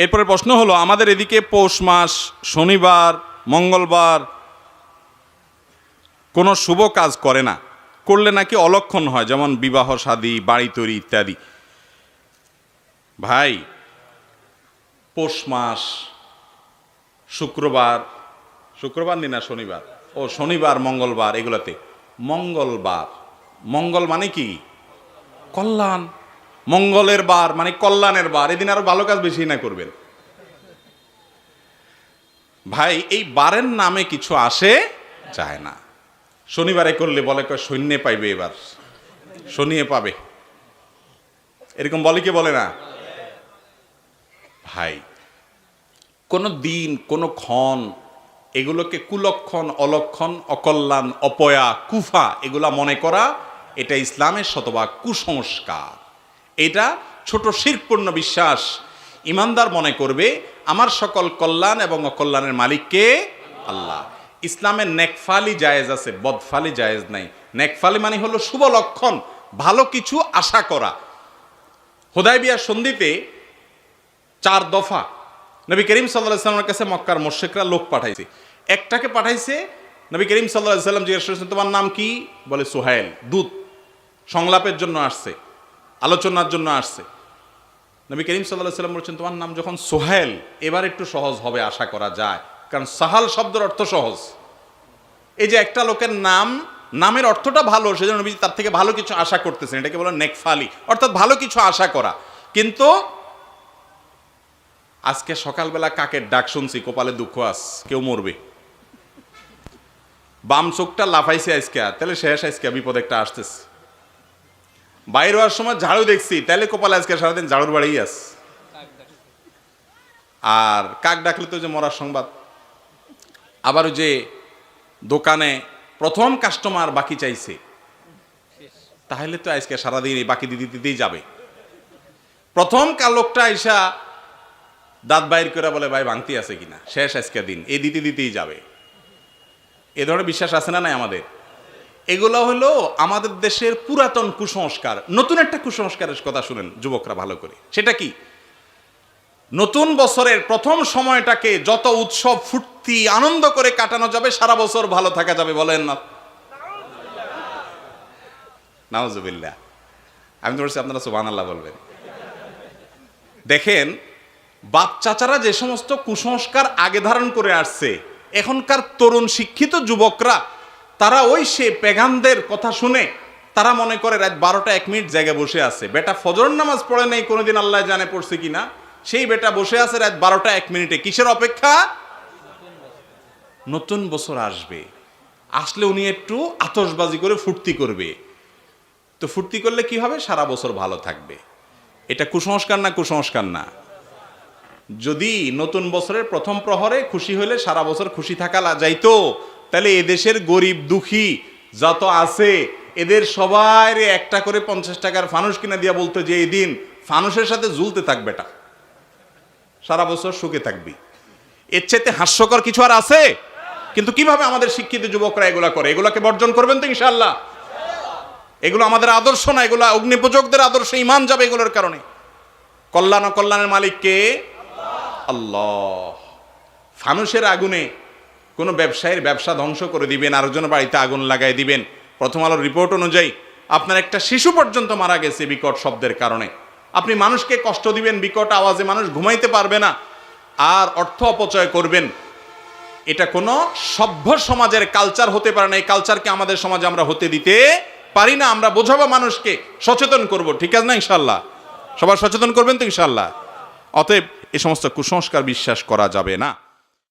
এরপরে প্রশ্ন হলো, আমাদের এদিকে পৌষ মাস, শনিবার, মঙ্গলবার কোনো শুভ কাজ করে না। করলে নাকি অলক্ষণ হয়, যেমন বিবাহ শাদী বাড়ি তৈরি ইত্যাদি। ভাই, পৌষ মাস, শুক্রবার শুক্রবার নি না, শনিবার? ও, শনিবার, মঙ্গলবার, এগুলোতে। মঙ্গলবার। মঙ্গল মানে কি? কল্যাণ। মঙ্গলের বার মানে কল্যাণের বার, এদিন আরও ভালো কাজ বেশি না করবেন। ভাই, এই বারের নামে কিছু আসে যায় না। শনিবারে করলে বলে কয়, সৈন্যে পাইবে এবার। শনিয়ে পাবে। এরকম বলে কি বলে না? ভাই, কোনো দিন, কোনো ক্ষণ, এগুলোকে কুলক্ষণ, অলক্ষণ, অকল্যাণ, অপয়া, কুফা, এগুলা মনে করা, এটা ইসলামের শতভাগ কুসংস্কার। এটা ছোট শিরপূর্ণ বিশ্বাস। ইমানদার মনে করবে, আমার সকল কল্যাণ এবং অকল্যাণের মালিককে আল্লাহ। ইসলামের নেকফালি জায়েজ আছে, বদফালি জায়েজ নাই। নেকফালি মানে হলো শুভ লক্ষণ, ভালো কিছু আশা করা। হোদাইবিয়ার সন্ধিতে চার দফা নবী করিম সাল্লাহ সাল্লামের কাছে মক্কার মোশেকরা লোক পাঠাইছে। একটাকে পাঠাইছে, নবী করিম সাল্লাহ সাল্লাম জিজ্ঞেস করেছেন, তোমার নাম কি? বলে, সোহাইল, দূত। সংলাপের জন্য আসছে। আলোচনার জন্য আসছে। নবী করিম সাল্লাহ সাল্লাম বলছেন, তোমার নাম যখন সোহেল, এবার একটু সহজ হবে, আশা করা যায়। কারণ সাহাল শব্দের অর্থ সহজ। এই যে একটা লোকের নাম, নামের অর্থটা ভালো, সেজন্য নবী তার থেকে ভালো কিছু আশা করতেছেন। এটাকে বলে নেকফালি, অর্থাৎ ভালো কিছু আশা করা। কিন্তু আজকে সকালবেলা কাকের ডাক শুনছি, কপালে দুঃখ আস, কেউ মরবে। বাম চোখটা লাফাইছে আজকে, তাহলে শেষ আজকে, বিপদ একটা আসতেছে। বাইরে হওয়ার সময় ঝাড়ু দেখছি। তাহলে কপাল আজকে সারাদিন ঝাড়ুর বাড়ি আস। আর কাক ডাকলে তো যে মরার সংবাদ। আবার যে দোকানে প্রথম কাস্টমার বাকি চাইছে। তাহলে তো আজকে সারাদিন এই বাকি দিতে দিতেই যাবে। প্রথম কাল লোকটা আইসা দাঁত বাইর করে বলে, ভাই, ভাঙতি আছে কিনা? শেষ আজকে দিন। এই দিতে দিতেই যাবে। এ ধরনের বিশ্বাস আছে না নাই আমাদের? এগুলো হলো আমাদের দেশের পুরাতন কুসংস্কার। নতুন একটা কুসংস্কারের কথা শুনেন যুবকরা ভালো করে। সেটা কি? নতুন বছরের প্রথম সময়টাকে যত উৎসব ফুর্তি, আনন্দ করে কাটানো যাবে, সারা বছর ভালো থাকা যাবে, বলেন না। নাউজুবিল্লাহ। আমি বলছি, আপনারা সুবান আল্লাহ বলবেন। দেখেন, বাপ চাচারা যে সমস্ত কুসংস্কার আগে ধারণ করে আসছে, এখনকার তরুণ শিক্ষিত যুবকরা তারা ওই সে পেগানদের কথা শুনে, তারা মনে করে রাত বারোটা এক মিনিট জায়গায় বসে আছে। বেটা ফজর নামাজ পড়ে নেই, কোনোদিন আল্লাহ জানে পড়ছে কিনা সেই বেটা বসে আছে রাত বারোটা এক মিনিটে। কিসের অপেক্ষা? নতুন বছর আসবে। আসলে উনি একটু আতসবাজি করে ফুর্তি করবে। তো ফুর্তি করলে কি হবে? সারা বছর ভালো থাকবে। এটা কুসংস্কার না কুসংস্কার না? যদি নতুন বছরের প্রথম প্রহরে খুশি হলে সারা বছর খুশি থাকা যাইতো। তাহলে এদেশের গরিব দুঃখী যত আছে, এদের সবাই একটা করে পঞ্চাশ টাকার ফানুস কিনে দিয়া বলতো যে, এই দিন ফানুসের সাথে ঝুলতে থাকবে এটা সারা বছর সুখে থাকবি। এর চাইতে হাস্যকর কিছু আর আছে? কিন্তু কীভাবে আমাদের শিক্ষিত যুবকরা এগুলা করে? এগুলাকে বর্জন করবেন তো ইনশাল্লাহ এগুলো আমাদের আদর্শ না, এগুলো অগ্নিপূজকদের আদর্শ ইমান যাবে এগুলোর কারণে। কল্যাণ কল্যাণের মালিককে আল্লাহ। ফানুসের আগুনে কোনো ব্যবসায়ীর ব্যবসা ধ্বংস করে দিবেন, আরেকজনের বাড়িতে আগুন লাগাই দিবেন। প্রথম আলোর রিপোর্ট অনুযায়ী আপনার একটা শিশু পর্যন্ত মারা গেছে বিকট শব্দের কারণে। আপনি মানুষকে কষ্ট দিবেন, বিকট আওয়াজে মানুষ ঘুমাইতে পারবে না। আর অর্থ অপচয় করবেন। এটা কোনো সভ্য সমাজের কালচার হতে পারে না। এই কালচারকে আমাদের সমাজে আমরা হতে দিতে পারি না। আমরা বোঝাবো মানুষকে, সচেতন করব। ঠিক আছে না ইনশাল্লাহ সবার সচেতন করবেন তো ইনশাল্লাহ অতএব এ সমস্ত কুসংস্কার বিশ্বাস করা যাবে না।